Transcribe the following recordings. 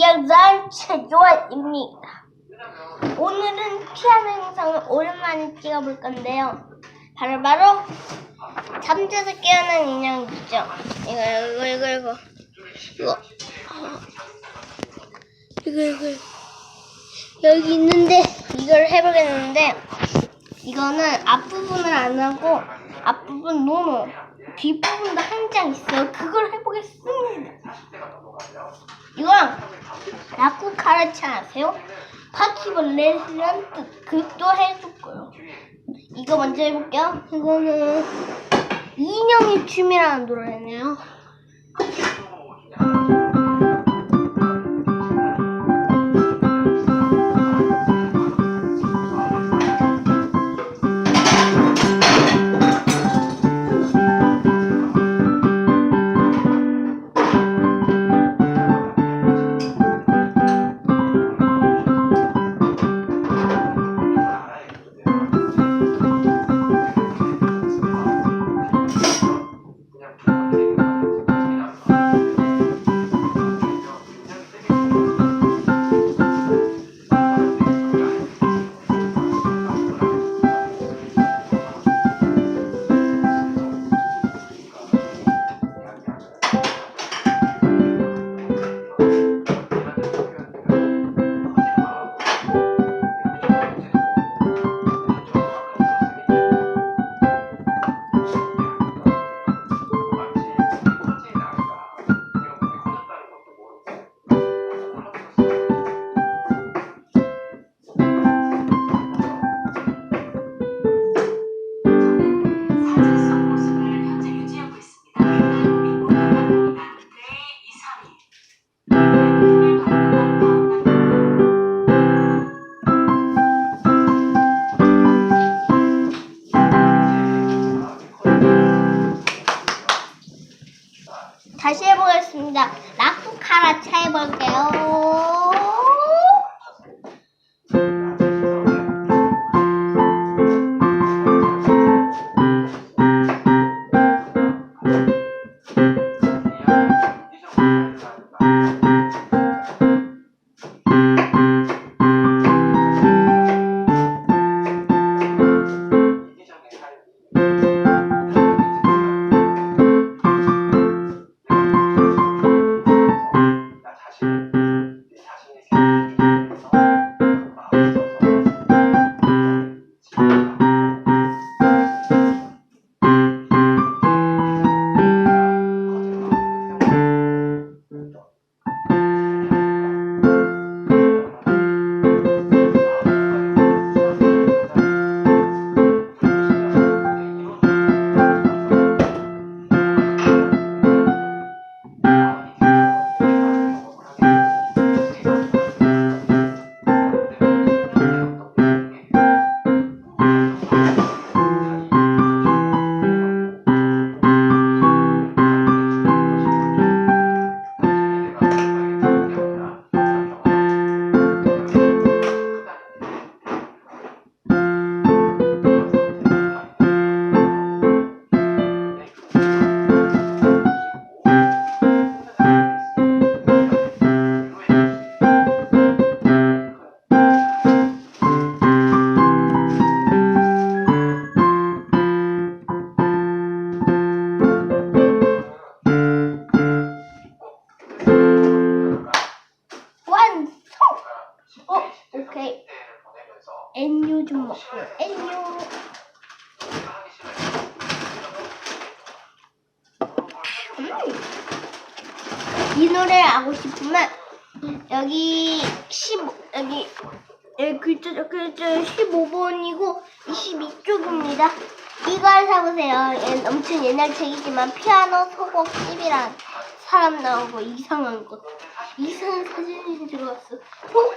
영상 최조원입니다. 오늘은 피아노 영상을 오랜만에 찍어볼 건데요. 바로 바로 잠자서 깨어난 인형이죠. 이거, 이거, 이거, 이거. 이거. 이거, 이거. 여기 있는데, 이걸 해보겠는데, 이거는 앞부분을 안 하고, 앞부분 노노, 뒷부분도 한 장 있어요. 그걸 해보겠습니다. 이건 라쿠 카라치 아세요? 바퀴벌레라는 뜻 그것도 해줄 거예요. 이거 먼저 해볼게요. 이거는 인형의 춤이라는 노래네요.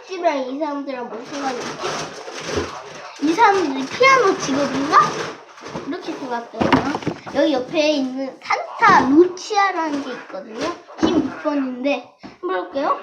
소곡집이랑 이 사람들이랑 무슨 상관이 있지? 이 사람들이 피아노 직업인가? 이렇게 생각되거든요. 여기 옆에 있는 산타 루치아라는 게 있거든요. 16번인데 한번 볼게요.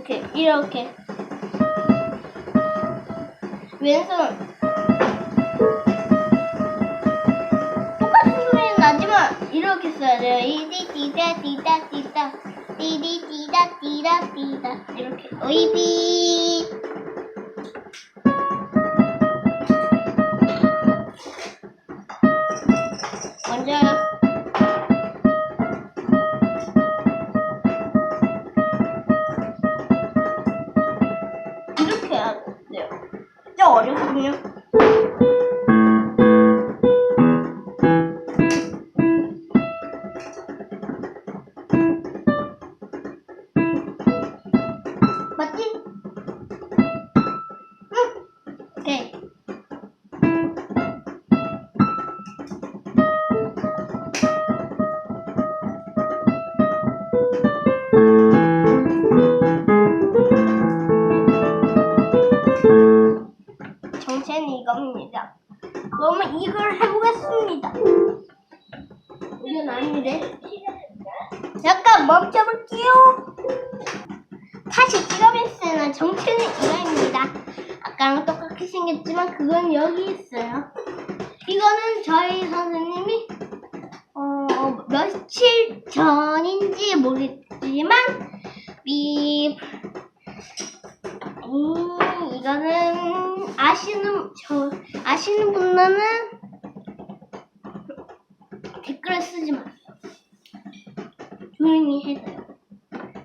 이렇게, 이렇게. 왼손. 똑같은 소리는 나지만 이렇게 써야 돼요. 이디 디다 디다 디다. 디디 디다 디다 이렇게. 어이비 먼저 이걸 해보겠습니다. 이건 아닌데. 잠깐 멈춰볼게요. 다시 찍어봤으나 정체는 이거입니다. 아까랑 똑같게 생겼지만 그건 여기 있어요. 이거는 저희 선생님이 어, 며칠 전인지 모르겠지만 미 음, 이거는 아시는 저 아시는 분들은 댓글을 쓰지 마세요. 조용히 해줘요.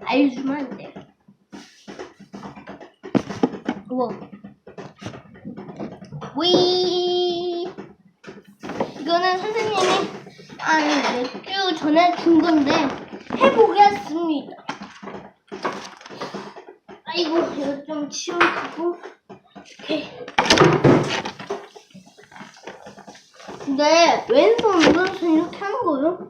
알려주면 안 돼요. 우와. 위. 이거는 선생님이 한몇주 전에 준 건데 해보겠습니다. 아이고 이거 좀 치우고 오케이. 근데 왼손 오른손 이렇게 하는 거요?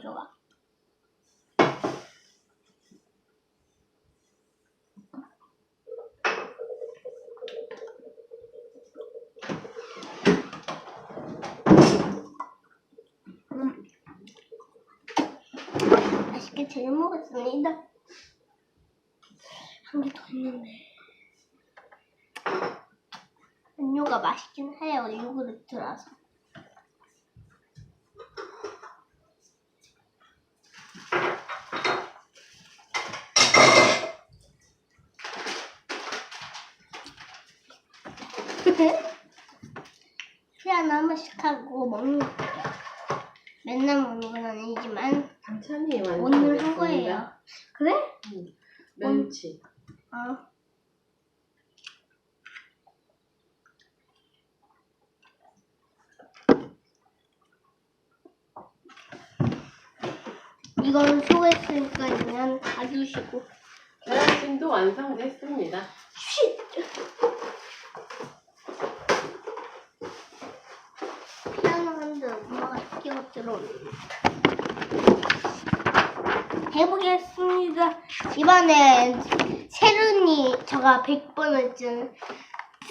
저가. 음. 맛있게 잘 먹었습니다. 한 개 더 있는데. 음료가 맛있긴 해요, 요구르트라서. 피아노 한 번씩 하고 먹는. 맨날 먹는 건 아니지만 반찬이 오늘 한 거예요. 그래? 멸치. 어. 이건 소개했으니까 그냥 봐주시고 계란찜도 완성됐습니다. 쉿! 피아노 한대 들어오네 해보겠습니다 이번엔 세륜이 저가 100번을 쯤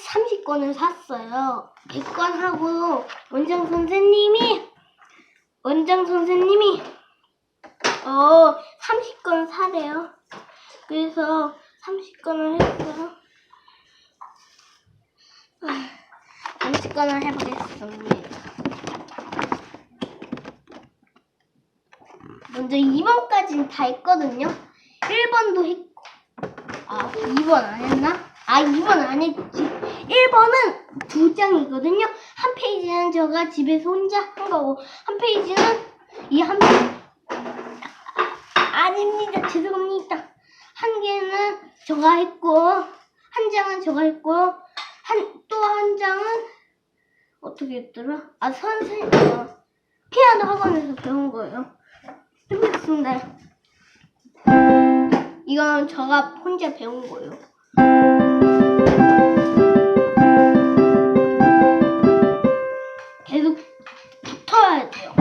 30권을 샀어요 100권 하고 원장 선생님이 원장 선생님이 어 30권 사래요 그래서 30건을 했어요. 30건을 해보겠습니다. 먼저 2번까지는 다 했거든요. 1번도 했고. 아, 2번 안 했나? 아, 2번 안 했지. 1번은 두 장이거든요. 한 페이지는 제가 집에서 혼자 한 거고, 한 페이지는 이 한 페이지. 아닙니다. 죄송합니다. 한 개는 저가 했고 한 장은 저가 했고 한 또 한 장은 어떻게 했더라? 아 선생님 어, 피아노 학원에서 배운 거예요. 해보겠습니다. 이건 저가 혼자 배운 거예요. 계속 붙어야 돼요.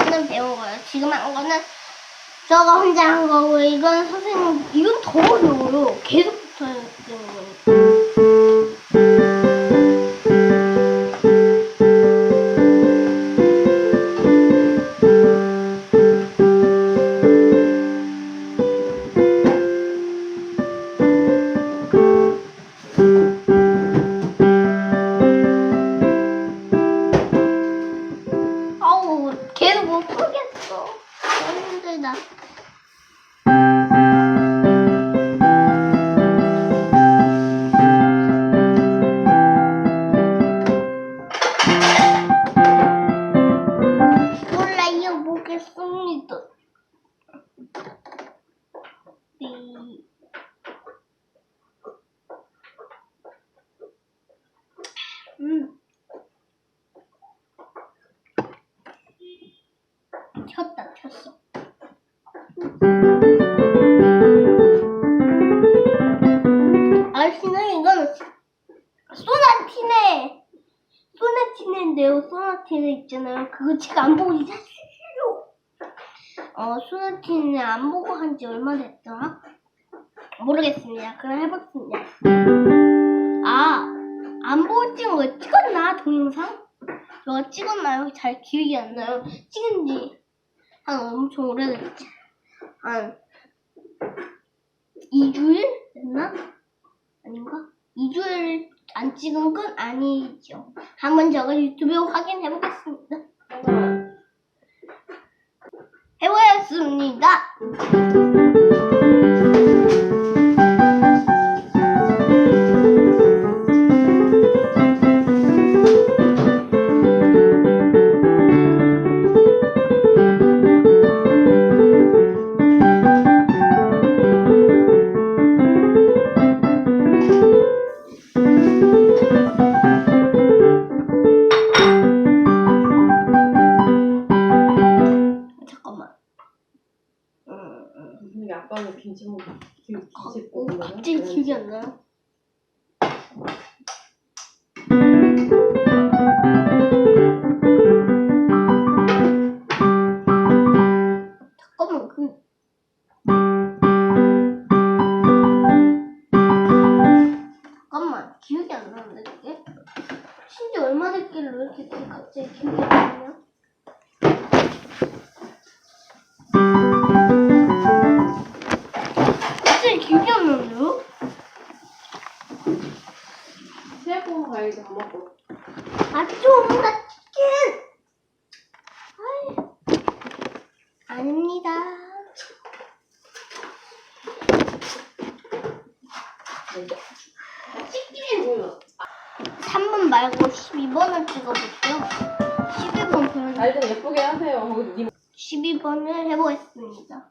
이거는 거예요. 지금 한 거는 저가 혼자 한 거고 이건 선생님 이건 더 어려워요. 계속 안 보고 한지 얼마 됐더라? 모르겠습니다. 그럼 해봤습니다. 아, 안 보고 찍은 거 찍었나? 동영상? 저가 찍었나요? 잘 기억이 안 나요. 찍은 지 한 엄청 오래됐지. 한 2주일 됐나? 아닌가? 2주일 안 찍은 건 아니죠. 한번 저가 유튜브에 확인해 보겠습니다. 하나, 해보겠습니다. 과일도 다 먹고 아, 좀, 나 치킨! 아이, 아닙니다. 치킨이 뭐야? 3번 말고 12번을 찍어볼게요. 12번 별, 잘좀 예쁘게 하세요. 님 12번을 해보겠습니다.